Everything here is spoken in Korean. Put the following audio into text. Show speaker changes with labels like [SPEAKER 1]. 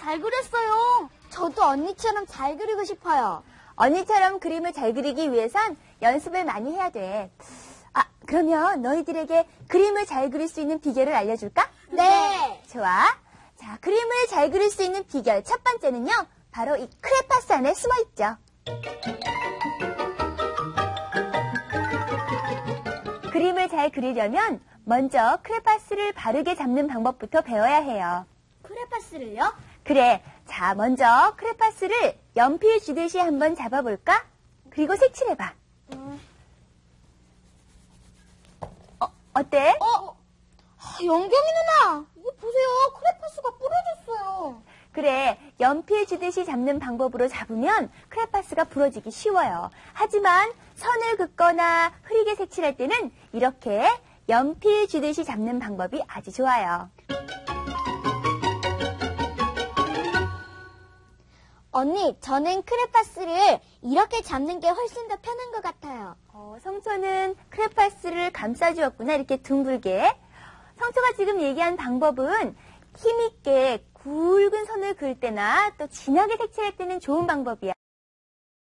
[SPEAKER 1] 잘 그렸어요. 저도 언니처럼 잘 그리고 싶어요.
[SPEAKER 2] 언니처럼 그림을 잘 그리기 위해선 연습을 많이 해야 돼. 아, 그러면 너희들에게 그림을 잘 그릴 수 있는 비결을 알려줄까?
[SPEAKER 1] 네.
[SPEAKER 2] 좋아. 자, 그림을 잘 그릴 수 있는 비결 첫 번째는요. 바로 이 크레파스 안에 숨어 있죠. 그림을 잘 그리려면 먼저 크레파스를 바르게 잡는 방법부터 배워야 해요.
[SPEAKER 1] 크레파스를요?
[SPEAKER 2] 그래. 자, 먼저 크레파스를 연필 쥐듯이 한번 잡아볼까? 그리고 색칠해봐. 어, 어때?
[SPEAKER 1] 어? 아, 영경이 누나, 이거 보세요. 크레파스가 부러졌어요.
[SPEAKER 2] 그래, 연필 쥐듯이 잡는 방법으로 잡으면 크레파스가 부러지기 쉬워요. 하지만 선을 긋거나 흐리게 색칠할 때는 이렇게 연필 쥐듯이 잡는 방법이 아주 좋아요.
[SPEAKER 1] 언니, 저는 크레파스를 이렇게 잡는 게 훨씬 더 편한 것 같아요.
[SPEAKER 2] 어, 성초는 크레파스를 감싸주었구나, 이렇게 둥글게. 성초가 지금 얘기한 방법은 힘있게 굵은 선을 그을 때나 또 진하게 색칠할 때는 좋은 방법이야.